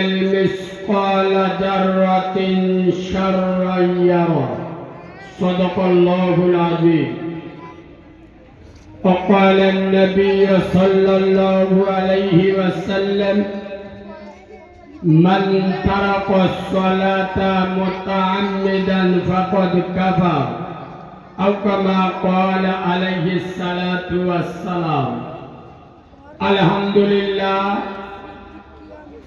يعمل مثقال ذرة شرا يرى صدق الله العظيم وقال النبي صلى الله عليه وسلم من ترك الصلاة متعمدا فقد كفر أو كما قال عليه الصلاة والسلام الحمد لله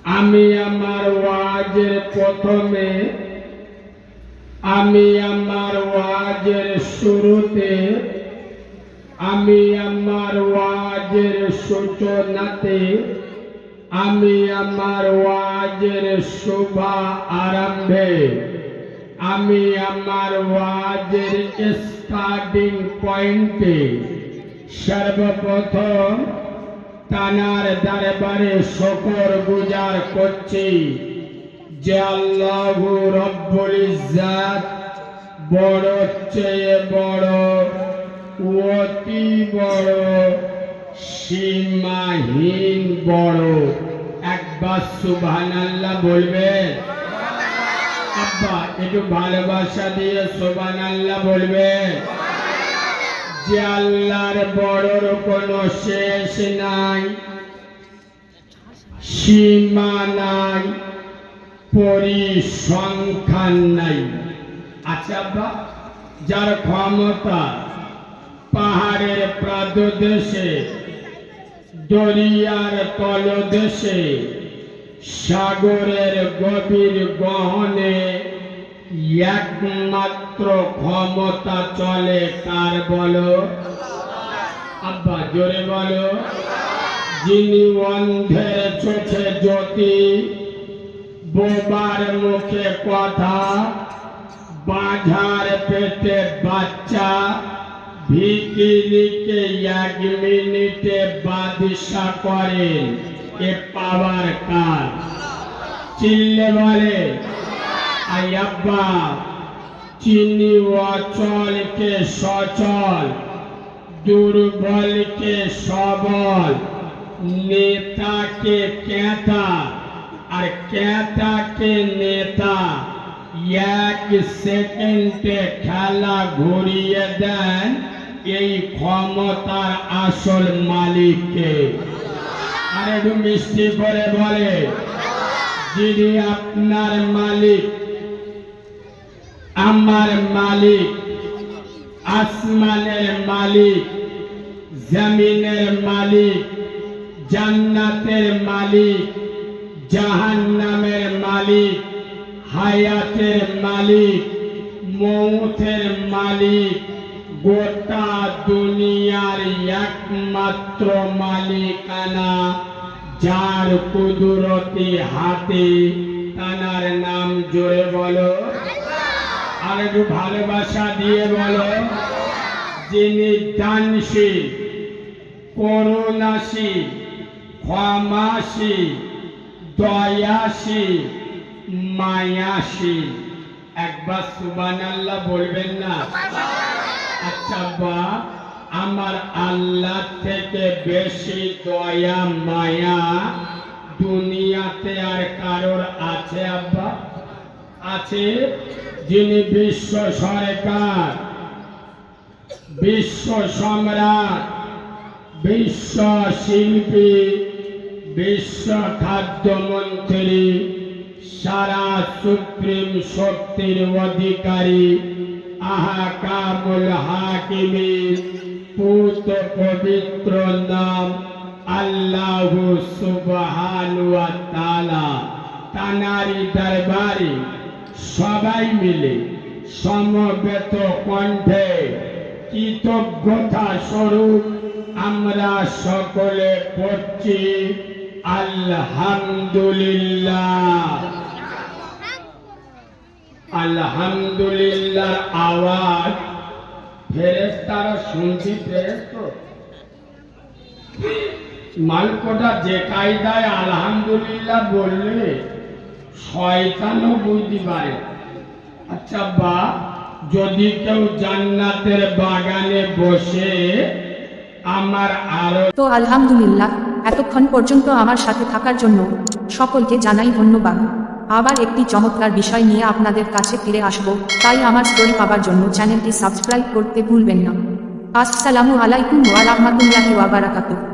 আমি আমার ওয়াজের প্রথমে, আমি আমার ওয়াজের শুরুতে, আমি আমার ওয়াজের সূচনাতে, আমি আমার ওয়াজের শোভা আরম্ভে, আমি আমার ওয়াজের স্টার্টিং পয়েন্টে সর্বপ্রথম তানার দরবারে শকর গুজার করছি যে আল্লাহ রব্বুল ইজ্জাত বড় চেয়ে বড়, অতি বড়, সীমাহীন বড়। একবার সুবহানাল্লাহ বলবে। আব্বা, একটু ভালোবাসা দিয়ে সুবহানাল্লাহ বলবে। যে আল্লাহর বড়র কোনো শেষ নাই, সীমা নাই, পরিসংখ্যান নাই। আচ্ছা আব্বা, যার ক্ষমতা পাহাড়ের প্রাদদেশে দরিয়ার তলদেশে, সাগরের গভীর গহনে একমাত্র ক্ষমতা চলে কার বলো? আব্বা, জোরে বলো। যিনি অন্ধের চোখে জ্যোতি, বোবার মুখে কথা বাঝার পেটে বাচ্চা ভিকিরিকে এক মিনিটে বাদিশা করেন, এ পাওয়ার কার? চিল্লে বলে আই আব্বা চিনি অচলকে সচল, দুর্বলকে সবল, নেতাকে ক্যাতা আর ক্যাতাকে নেতা, এক সেকেন্ডে খেলা ঘুরিয়ে দেন এই ক্ষমতার আসল মালিককে। আর একটু মিষ্টি করে বলে, যিনি আপনার মালিক আমার মালিক, আসমানের মালিক, জমিনের মালিক, জান্নাতের মালিক, জাহান্নামের মালিক, হায়াতের মালিক মৌথের মালিক, গোটা দুনিয়ার একমাত্র মালিকানা, যার কুদরতি হাতে তানার নাম জোরে বলো। আর একটু ভালোবাসা দিয়ে বলো। যিনি দানশীল, করুণাশীল, ক্ষমাশীল, দয়াশীল, মায়াশীল। একবার সুবান আল্লাহ বলবেন না? আচ্ছা বা আমার আল্লাহ থেকে বেশি দয়া, মায়া দুনিয়াতে আর কারোর আছে আব্বা? আছে যিনি বিশ্ব সরকার, বিশ্ব সম্রাট, বিশ্ব শিল্পী, বিশ্ব খাদ্যমন্ত্রী সারা সুপ্রিম শক্তির অধিকারী আহাকামুল হাকিমি, পুত পবিত্র নাম আল্লাহ সুবহান ওয়া তাআলা তানারি দরবারে সবাই মিলে সমবেত কণ্ঠে কৃতজ্ঞতা স্বরূপ আমরা সকলে পড়ছি, আলহামদুলিল্লাহ। আলহামদুলিল্লাহ আওয়াজ। ফেরেস্তারা শুনছি ফেরেস্ত মালকোটা যে কায়দায় আলহামদুলিল্লাহ বললে শয়তানও বুঝতে আচ্ছা বা, যদি কেউ জান্নাতের বাগানে বসে আমার আরও তো আলহামদুলিল্লাহ, এতক্ষণ পর্যন্ত আমার সাথে থাকার জন্য সকলকে জানাই ধন্যবাদ। আবার একটি চমৎকার বিষয় নিয়ে আপনাদের কাছে ফিরে আসব, তাই আমার স্টোরি পাবার জন্য চ্যানেলটি সাবস্ক্রাইব করতে ভুলবেন না। আসসালামু আলাইকুম ওয়া রাহমাতুল্লাহি